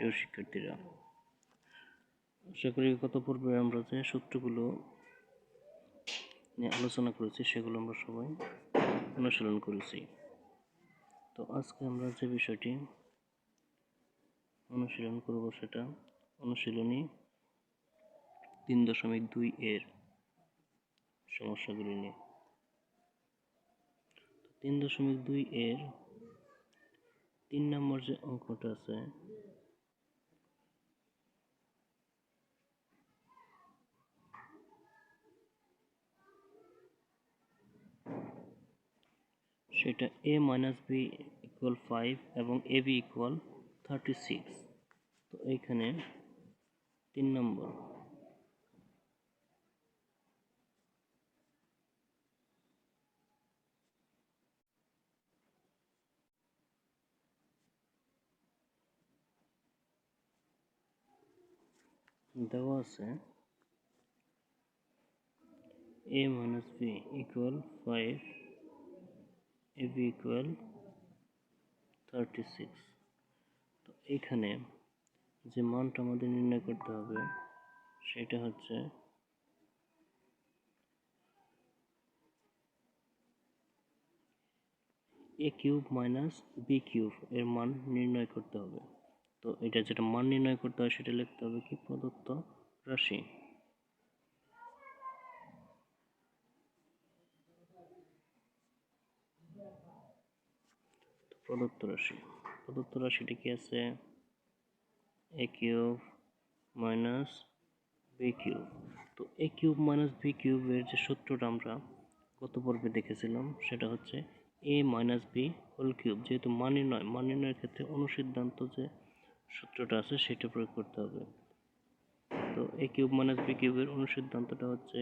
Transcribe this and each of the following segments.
প্রিয় শিক্ষার্থীরা, আশা করি গত পর্বে আমরা যে সূত্রগুলো নিয়ে আলোচনা করেছি, সেগুলো আমরা সবাই অনুশীলন করেছি। তো আজকে আমরা যে বিষয়টি অনুশীলন করব সেটা অনুশীলনী তিন দশমিক দুই এর সমস্যাগুলি নিয়ে। তিন দশমিক দুই এর তিন নম্বর যে অঙ্কটা আছে সেটা A minus B equal five এবং A B equal thirty six তো এইখানে তিন নম্বর। দেওয়া আছে, a minus B equal five ab equal thirty six তো এখানে যে মানটা আমাদের নির্ণয় করতে হবে, সেটা হচ্ছে A cube minus B cube এর মান নির্ণয় করতে হবে। তো এটা যেটা মান নির্ণয় করতে হয়, সেটা লিখতে হবে কি? প্রদত্ত রাশি। প্রদত্ত রাশি। প্রদত্ত রাশিটি কি আছে? A cube minus B cube তো এ কিউব মাইনাস বি কিউবের যে সূত্রটা আমরা গত পর্বে দেখেছিলাম, সেটা হচ্ছে A minus B whole cube যেহেতু মান নির্ণয় মান নির্ণয়ের ক্ষেত্রে অনুসিদ্ধান্ত যে সূত্রটা আছে, সেটা প্রয়োগ করতে হবে। তো এ কিউব মাইনাস বি কিউবের অনুসিদ্ধান্তটা হচ্ছে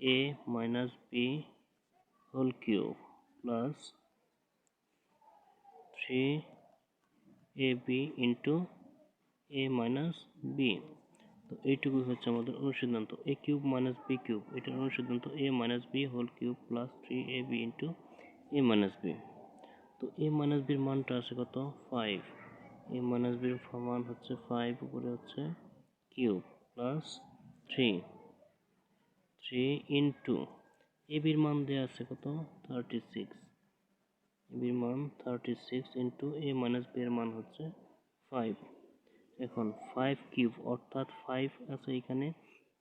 A minus B whole cube plus three A B into A minus B তো এইটুকু হচ্ছে আমাদের অনুসিদ্ধান্ত। A cube minus B cube এটার অনুসিদ্ধান্ত A minus B whole cube plus three A B into A minus B তো A minus বির মানটা আছে কত? ফাইভ এ মাইনাস বির মান হচ্ছে ফাইভ উপরে হচ্ছে cube plus three three into A বির মান দেওয়া আছে কত? থার্টি সিক্স বির মান thirty six into A minus B এর মান হচ্ছে ফাইভ এখন ফাইভ কিউব অর্থাৎ ফাইভ আছে এখানে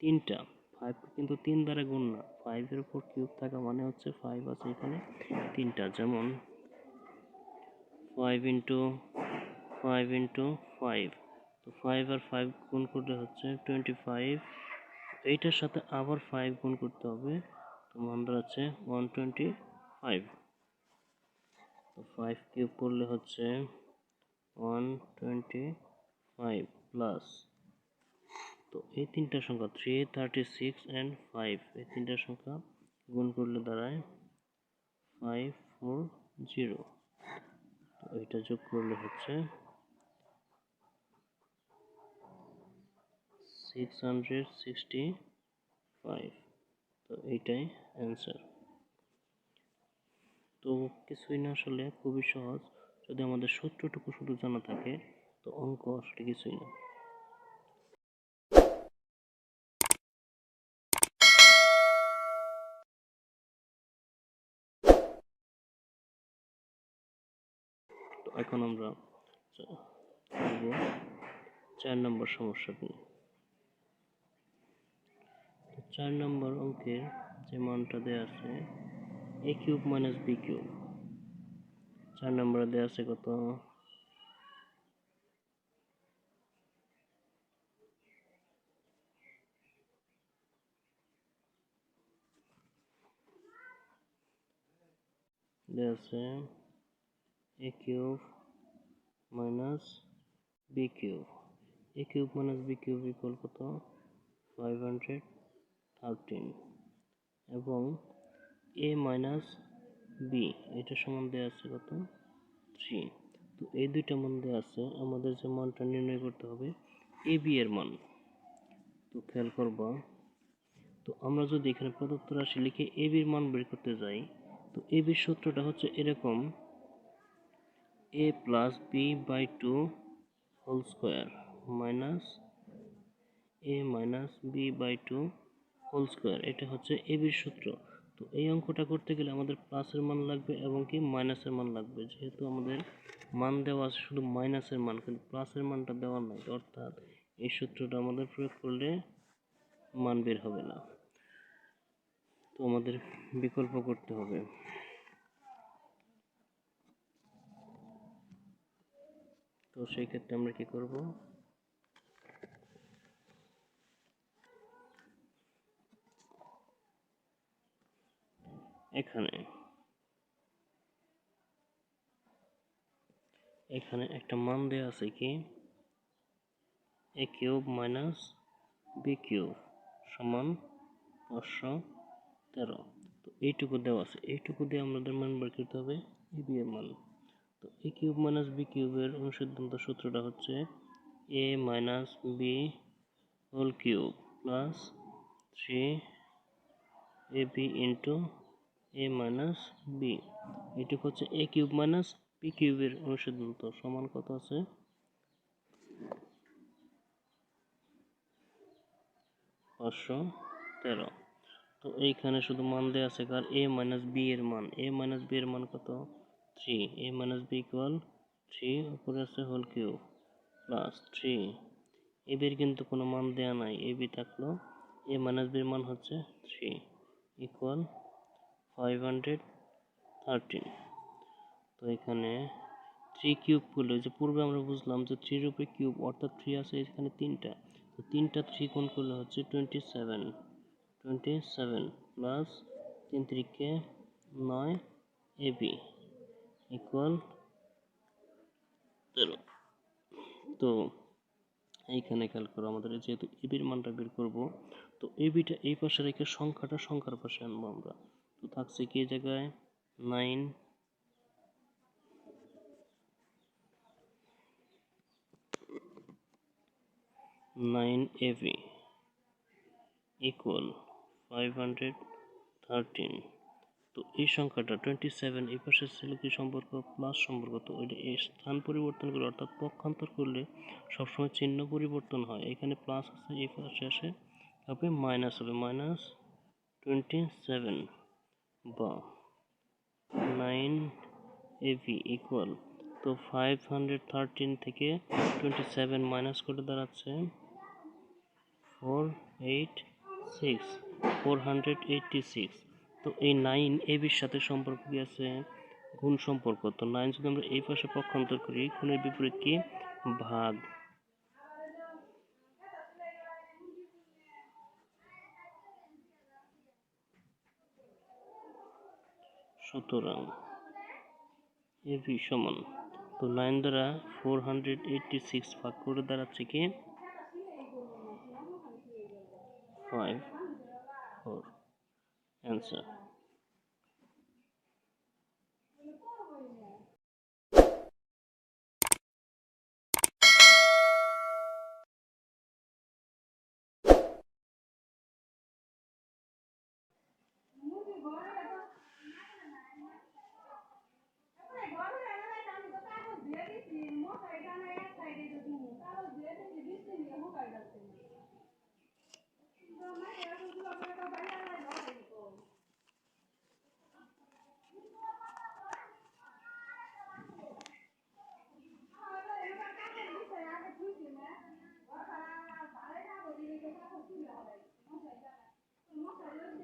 তিনটা। ফাইভ কিন্তু তিন দ্বারা গুণ না। ফাইভের উপর কিউব থাকা মানে হচ্ছে ফাইভ আছে এখানে তিনটা। যেমন five into five into five তো ফাইভ আর ফাইভ গুণ করলে হচ্ছে টোয়েন্টি ফাইভ এইটার সাথে আবার ফাইভ গুণ করতে হবে। তো দাঁড়াচ্ছে ওয়ান টোয়েন্টি ফাইভ তো ফাইভ কিউব করলে হচ্ছে ওয়ান টোয়েন্টি ফাইভ প্লাস তো এই তিনটা সংখ্যা three thirty six and five এই তিনটা সংখ্যা গুণ করলে দাঁড়ায় ফাইভ ফোর জিরো তো এটা যোগ করলে হচ্ছে সিক্স হান্ড্রেড সিক্সটি ফাইভ তো এইটাই অ্যান্সার তো কিছুই না আসলে খুবই সহজ। যদি আমাদের সূত্রটুকু শুধু জানা থাকে, তো অঙ্ক আসলে কিছুই না। এখন আমরা চার নম্বর সমস্যা নিয়ে। চার নম্বর অঙ্কের যে মানটা দেওয়া আছে A cube minus B cube চার নম্বরে দেওয়া আছে কত? দেওয়া আছে A cube minus B cube A cube minus B cube equal কত? ফাইভ হান্ড্রেড থার্টিন এবং এ মাইনাস বি এটা দেওয়া আছে কত? থ্রি তো এই দুইটা দেওয়া আছে, আমাদের যে মানটা নির্ণয় করতে হবে এ বি এর মান। তো খেয়াল করবা, তো আমরা যদি এখানে প্রদত্ত রাশি লিখে এ বির মান বের করতে যাই, তো এ বির সূত্রটা হচ্ছে এরকম A plus B by two whole square minus A minus B by two whole square এটা হচ্ছে এ বির সূত্র। তো এই অঙ্কটা করতে গেলে আমাদের প্লাসের মান লাগবে এবং কি মাইনাসের মান লাগবে। যেহেতু আমাদের মান দেওয়া আছে শুধু মাইনাসের মান, কিন্তু প্লাসের মানটা দেওয়া নাই, অর্থাৎ এই সূত্রটা আমাদের প্রয়োগ করলে মান বের হবে না। তো আমাদের বিকল্প করতে হবে। তো সেই ক্ষেত্রে আমরা কি করব? এখানে। এখানে একটা মান দেওয়া আছে কি? A cube minus B cube সমান পাঁচশো তেরো। তো এইটুকু দেওয়া আছে। এইটুকু দিয়ে আমাদের মান বের করতে হবে এ বি এর মান। তো এ কিউব মাইনাস বি কিউবের অনুসিদ্ধান্ত সূত্রটা হচ্ছে A minus B whole cube plus three A B into A minus B এটুকু হচ্ছে এ কিউব মাইনাস বি কিউবের অনুসিদ্ধান্ত। সমান কত আছে? পাঁচশো তেরো। তো এইখানে শুধু মান দেওয়া আছে কার? এ মাইনাস বি এর মান। এ মাইনাস বি এর মান কত? Three A minus B equal three উপরে আছে হোল কিউব প্লাস থ্রি এবির কিন্তু কোনো মান দেওয়া নাই। এ বি থাকল এ মাইনাস বির মান হচ্ছে three equal five hundred thirteen তো এখানে থ্রি কিউব করলে যে পূর্বে আমরা বুঝলাম যে থ্রির উপরে কিউব অর্থাৎ থ্রি আছে, এখানে তিনটা। তো তিনটা থ্রি কোণ করলে হচ্ছে twenty seven twenty seven plus তিন তিরিকে নয় এ বি ইকুয়াল তেরো তো এইখানে খেয়াল করো, আমাদের যেহেতু এবির মানটা বের করব, তো এবিটা এই পাশে রেখে সংখ্যাটা সংখ্যার পাশে আনব আমরা। তো থাকছে কি জায়গায়? Nine. Nine A B equal five hundred thirteen তো এই সংখ্যাটা টোয়েন্টি সেভেন এই পাশে ছিল কি সম্পর্ক? প্লাস সম্পর্ক। তো এই স্থান পরিবর্তন করে অর্থাৎ পক্ষান্তর করলে সবসময় চিহ্ন পরিবর্তন হয়। এখানে প্লাস আছে, এই পাশে আসে, তারপরে মাইনাস হবে মাইনাস টোয়েন্টি সেভেন বা nine A B equal to five hundred thirteen থেকে টোয়েন্টি সেভেন মাইনাস করে দাঁড়াচ্ছে four eight six four hundred eighty six তো এই নাইন এবির সাথে সম্পর্ক কি আছে? গুণ সম্পর্ক। তো নাইন যদি আমরা এই পাশে পক্ষান্তর করি গুণের বিপরীত কি? ভাগ। সুতরাং এভি সমান। তো নাইন দ্বারা ফোর হান্ড্রেড এইটটি সিক্স ভাগ করে দাঁড়াচ্ছে কি? ফাইভ ফোর অ্যান্সার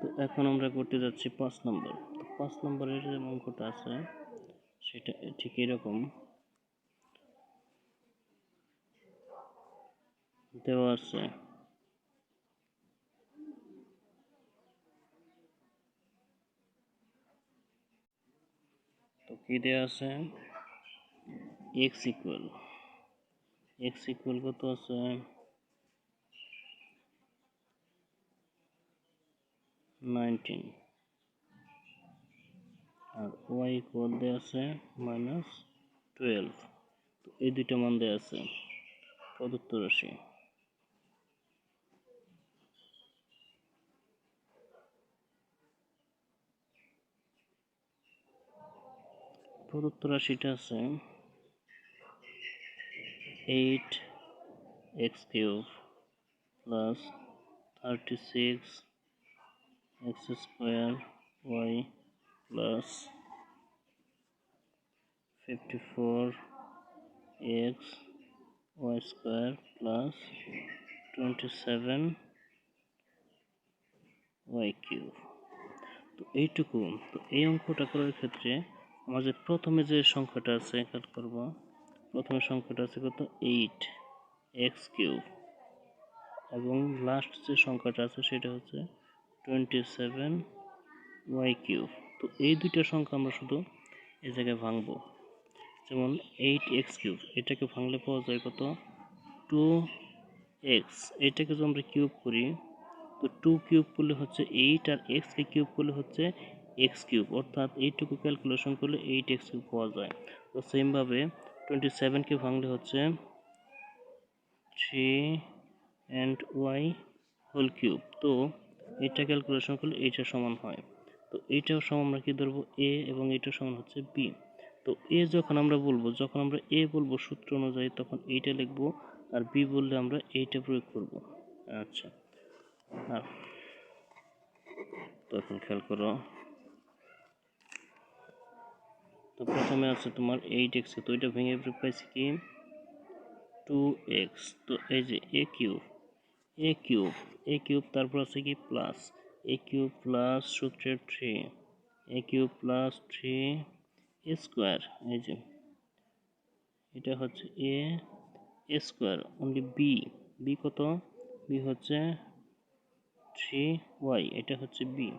তো এখন আমরা করতে যাচ্ছি পাঁচ নম্বর। তো পাঁচ নম্বরের যে অঙ্কটা আছে, সেটা ঠিক এরকম। দেওয়া আছে। তো কি দেওয়া আছে? এক্স ইকুয়াল এক্স ইকুয়াল কত আছে? নাইনটিন। আর ওয়াই ইকুয়াল দেওয়া আছে মাইনাস টুয়েলভ। তো এই দুইটা মান দেওয়া আছে প্রদত্ত রাশি। প্রদত্ত রাশিটা আছে eight x cube plus thirty six x square y plus fifty four x y square plus twenty seven y cube. তো এইটুকু। তো এই অঙ্কটা করার ক্ষেত্রে আমাদের প্রথমে যে সংখ্যাটা আছে, কাট করব। প্রথমে সংখ্যাটা আছে কত? Eight x cube. এবং লাস্ট যে সংখ্যাটা আছে সেটা হচ্ছে টোয়েন্টি সেভেন ওয়াই কিউব তো এই দুইটা সংখ্যা আমরা শুধু এই জায়গায় ভাঙবো। যেমন এইট এক্স কিউব এটাকে ভাঙলে পাওয়া যায় কত? টু এক্স এটাকে যদি আমরা কিউব করি, তো টু কিউব করলে হচ্ছে এইট আর এক্সকে কিউব করলে হচ্ছে এক্স কিউব অর্থাৎ এইটুকু ক্যালকুলেশন করলে এইট এক্স কিউব পাওয়া যায়। তো সেমভাবে টোয়েন্টি সেভেনকে ভাঙলে হচ্ছে three and y whole cube তো এটা ক্যালকুলেশন করলে এইটা সমান হয়। তো এইটাও সমান আমরা কি ধরবো? এ এবং এটা সমান হচ্ছে বি তো এ যখন আমরা বলব, যখন আমরা এ বলব সূত্র অনুযায়ী, তখন এইটা লিখব আর বি বললে আমরা এইটা প্রয়োগ করব। আচ্ছা। আর তো এখন খেয়াল করো। তো প্রথমে আছে তোমার এইট এক্স তো এটা ভেঙে পাইছি কি? টু এক্স তো এই যে a cube a cube a cube তারপর আছে কি প্লাস এ কিউব প্লাস সূত্রের three a cube plus three square এই যে। এটা হচ্ছে a square only b b কত? বি হচ্ছে থ্রি ওয়াই এটা হচ্ছে বি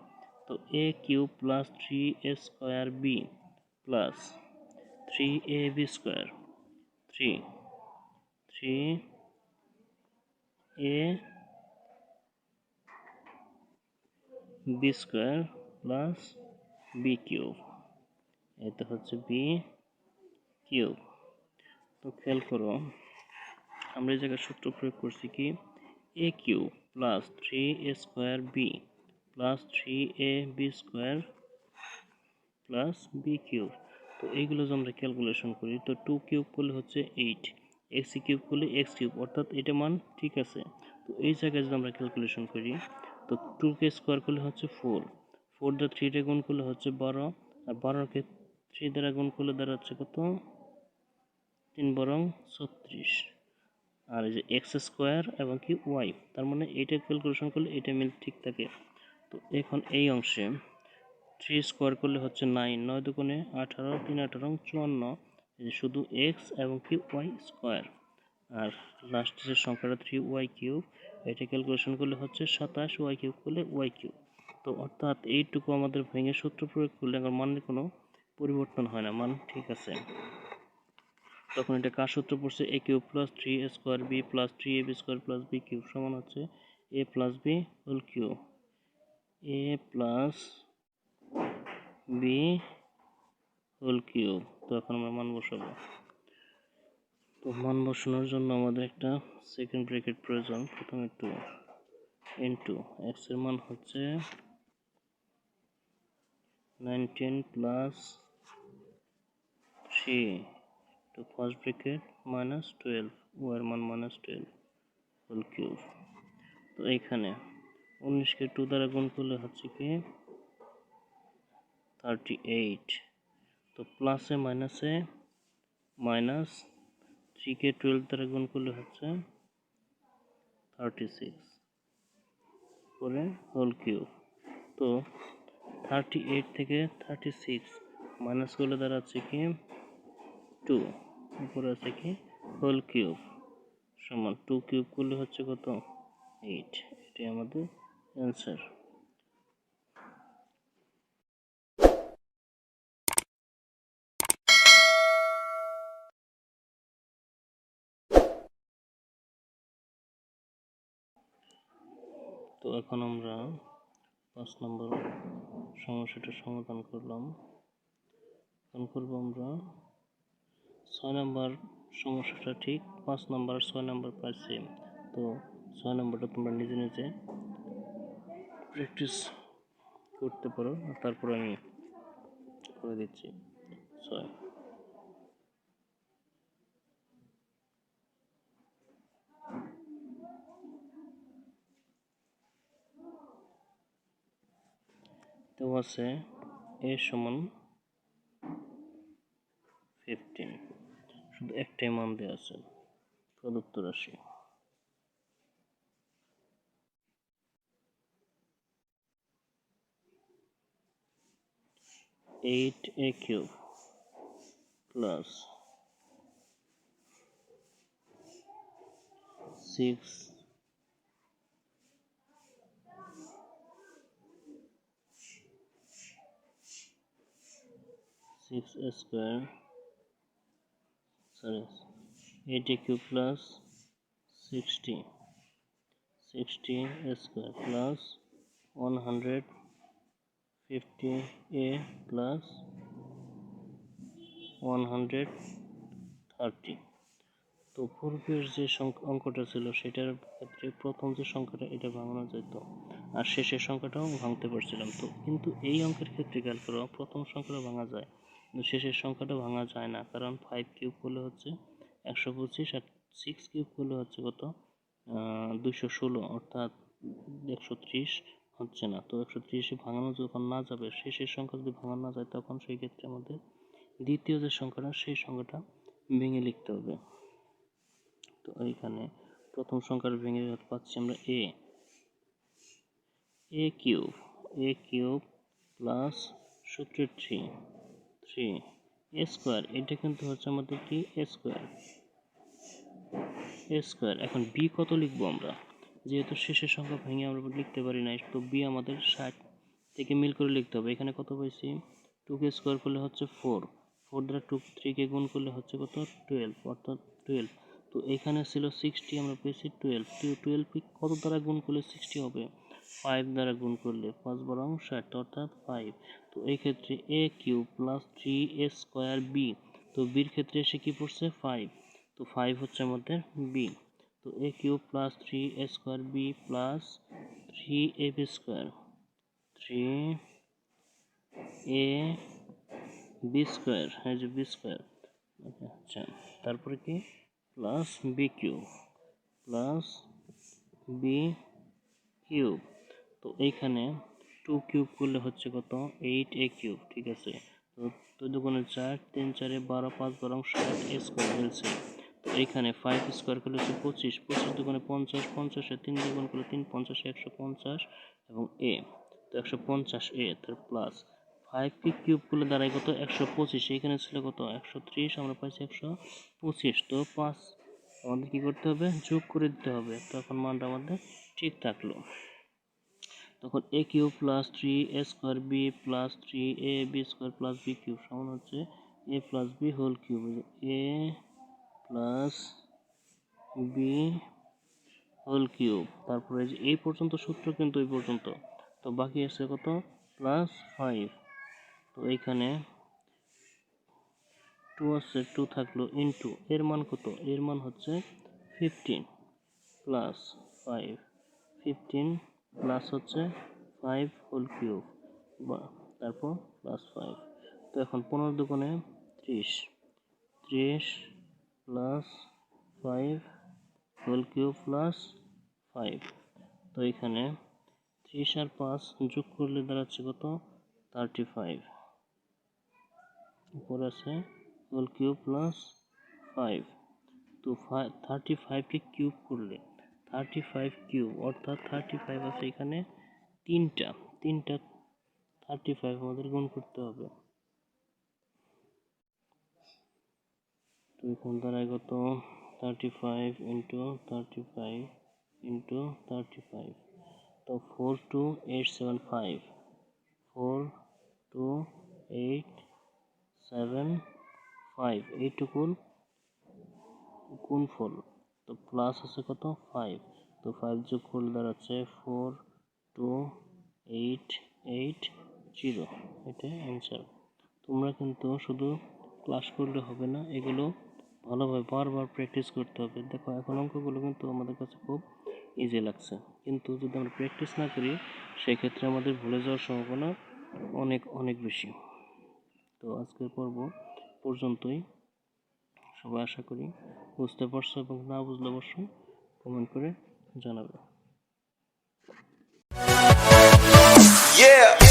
তো a cube plus three a square b plus three a b square three three a b square plus b cube এটা হচ্ছে বি কিউব তো খেয়াল করো, আমরা এই জায়গায় সূত্র প্রয়োগ করছি কি? A cube plus three a square b plus three a b square plus b cube তো এইগুলো যদি আমরা ক্যালকুলেশন করি, তো টু কিউব করলে হচ্ছে এইট এক্স কিউব করলে এক্স কিউব, অর্থাৎ এটা মান ঠিক আছে। তো এই জায়গায় যদি আমরা ক্যালকুলেশন করি, তো টু কে স্কোয়ার করলে হচ্ছে ফোর ফোর দ্বারা থ্রিটা গুণ করলে হচ্ছে বারো, আর বারোকে থ্রি দ্বারা গুণ করলে দাঁড়াচ্ছে কত? তিন বরং ছত্রিশ। আর এই যে এক্স স্কোয়ার এবং কি ওয়াই তার মানে এইটা ক্যালকুলেশন করলে এটা মিল ঠিক থাকে। তো এখন এই অংশে থ্রি স্কোয়ার করলে হচ্ছে নাইন নয় দুগুণে আঠারো, তিন আঠারো, চুয়ান্ন। শুধু এক্স এবং কি ওয়াই স্কোয়ার আর লাস্টের যে সংখ্যাটা থ্রি ওয়াই কিউব এটা ক্যালকুলেশন করলে হচ্ছে সাতাশ ওয়াই কিউব করলে ওয়াই কিউব তো অর্থাৎ এইটুকু আমাদের ভেঙে সূত্র প্রয়োগ করলে আমার মানের কোনো পরিবর্তন হয় না, মান ঠিক আছে। তখন এটা কার সূত্র পড়ছে? A cube plus three a square b plus three a b square plus b cube সমান হচ্ছে a plus b whole cube a plus b whole cube. তো এখন আমরা মান বসাবো। তো মান বসানোর জন্য আমাদের একটা সেকেন্ড ব্র্যাকেট প্রয়োজন। প্রথমে টু ইন্টু এক্সের মান হচ্ছে nineteen plus three two first bracket minus twelve war মান মাইনাস টুয়েলভ হোল কিউব তো এইখানে উনিশকে টু দ্বারা গুণ করলে হচ্ছে কি থার্টি এইট তো প্লাসে মাইনাসে মাইনাস থ্রিকে টুয়েলভ দ্বারা গুণ করলে হচ্ছে থার্টি সিক্স করে হোল কিউব তো থার্টি এইট থেকে থার্টি সিক্স মাইনাস করলে দাঁড়াচ্ছে কি টু উপরে আছে কি হোল কিউব সমান টু কিউব করলে হচ্ছে কত এইট এটাই আমাদের অ্যান্সার তো এখন আমরা পাঁচ নম্বর সমস্যাটা সমাধান করলাম। এখন করব আমরা ছয় নম্বর সমস্যাটা ঠিক, পাঁচ নম্বর ছয় নম্বর সেম তো ছয় নম্বরটা তোমরা নিজে নিজে প্র্যাকটিস করতে পারো তারপর আমি করে দিচ্ছি। ছয় তো আছে এ সমান ফিফটিন শুধু একটাই মান দেওয়া আছে, প্রদত্ত রাশি। Eight a cube plus six sorry eight a cube plus sixty sixty a square plus one hundred fifty a plus one hundred thirty তো পূর্বের যে অঙ্কটা ছিল সেটার ক্ষেত্রে প্রথম যে সংখ্যাটা, এটা ভাঙানো যেত। আর শেষের সংখ্যাটাও ভাঙতে পারছিলাম তো। কিন্তু এই অঙ্কের ক্ষেত্রে খেয়াল করো, প্রথম সংখ্যাটা ভাঙা যায়। কিন্তু শেষের সংখ্যাটা ভাঙা যায় না, কারণ ফাইভ কিউব হলে হচ্ছে একশো পঁচিশ আর সিক্স কিউব হলে হচ্ছে কত? দুশো ষোলো, অর্থাৎ একশো ত্রিশ হচ্ছে না। তো একশো ত্রিশে ভাঙানো যখন না যাবে, শেষের সংখ্যা যদি ভাঙানো না যায়, তখন সেই ক্ষেত্রে আমাদের দ্বিতীয় যে সংখ্যাটা, সেই সংখ্যাটা ভেঙে লিখতে হবে। তো এইখানে প্রথম সংখ্যার ভেঙে পাচ্ছি আমরা a a cube a cube plus সূত্রের থ্রি থ্রি এ স্কোয়ার এটা কিন্তু হচ্ছে আমাদের কি? স্কোয়ার এ স্কোয়ার এখন বি কত লিখব আমরা? যেহেতু শেষের সংখ্যা ভেঙে আমরা লিখতে পারি না তো বি আমাদের ষাট থেকে মিল করে লিখতে হবে। এখানে কত পাইছি? টুকে স্কোয়ার করলে হচ্ছে ফোর ফোর দ্বারা টু থ্রিকে গুণ করলে হচ্ছে কত? টুয়েলভ অর্থাৎ টুয়েলভ তো এখানে ছিল সিক্সটি আমরা পেয়েছি টুয়েলভ টুয়েলভ কত দ্বারা গুণ করলে সিক্সটি হবে? ফাইভ দ্বারা গুণ করলে পাঁচ বরং ষাট অর্থাৎ ফাইভ তো এই ক্ষেত্রে a cube plus three a square b তো বির ক্ষেত্রে এসে কি পড়ছে? ফাইভ তো ফাইভ হচ্ছে আমাদের বি তো a cube plus three a square b plus three a b square three a b square এই যে বি স্কোয়ার আচ্ছা তারপরে কি? Plus b cube plus b cube. তো এইখানে টু কিউব করলে হচ্ছে কত? এইট এ কিউব ঠিক আছে? তো দুই দুগুণে চার, তিন চারে বারো, পাঁচ বরং ষাট এ স্কোয়ার হয়েছে। তো এইখানে ফাইভ স্কোয়ার করলে হচ্ছে পঁচিশ পঁচিশ দুগুণে পঞ্চাশ, পঞ্চাশে তিন দুগুণ করলে তিন, পঞ্চাশে একশো পঞ্চাশ এবং এ তো একশো পঞ্চাশ এ তার প্লাস ফাইভ কি কিউব করলে দাঁড়ায় কত? একশো পঁচিশ, এইখানে ছিল কত? একশো ত্রিশ, আমরা পাইছি একশো পঁচিশ। তো পাঁচ আমাদের কি করতে হবে? যোগ করে দিতে হবে। তখন মানটা আমাদের ঠিক থাকল। তখন a cube plus three a square b plus three a b square plus b cube সমান হচ্ছে a plus b whole cube. A plus b whole cube. তারপরে এই পর্যন্ত সূত্র কিন্তু এই পর্যন্ত। তো বাকি আছে কত? প্লাস ফাইভ তো এইখানে টু আছে টু থাকল ইন্টু এর মান কত? এর মান হচ্ছে fifteen plus five fifteen plus হচ্ছে ফাইভ হোল কিউব বা তারপর প্লাস ফাইভ তো এখন পনেরো দোকানে ত্রিশ। ত্রিশ plus five whole cube plus five তো এখানে ত্রিশ আর পাঁচ যোগ করলে দাঁড়াচ্ছে কত? থার্টি ফাইভ উপর আছে হোল কিউব প্লাস ফাইভ তো থার্টি ফাইভকে কিউব করলে থার্টি ফাইভ কিউব অর্থাৎ থার্টি ফাইভ আছে এখানে তিনটা। তিনটা থার্টি ফাইভ আমাদের গুণ করতে হবে। তো এখন দাঁড়ায় কত thirty five into thirty five into thirty five তো four two eight seven five four two eight seven five এইটুকুন কোন ফোর তো প্লাস আছে কত? ফাইভ তো ফাইভ যোগ করলে দাঁড়াচ্ছে four two eight eight zero এটাই অ্যান্সার তোমরা কিন্তু শুধু ক্লাস করলে হবে না, এগুলো ভালোভাবে বারবার প্র্যাকটিস করতে হবে। দেখো, এখন অঙ্কগুলো কিন্তু আমাদের কাছে খুব ইজি লাগছে। কিন্তু যদি আমরা প্র্যাকটিস না করি, সেক্ষেত্রে আমাদের ভুলে যাওয়ার সম্ভাবনা অনেক অনেক বেশি। তো আজকের পর্ব পর্যন্তই। সবাই আশা করি বুঝতে পারছ এবং না বুঝলে অবশ্যই কমেন্ট করে জানাবে Yeah.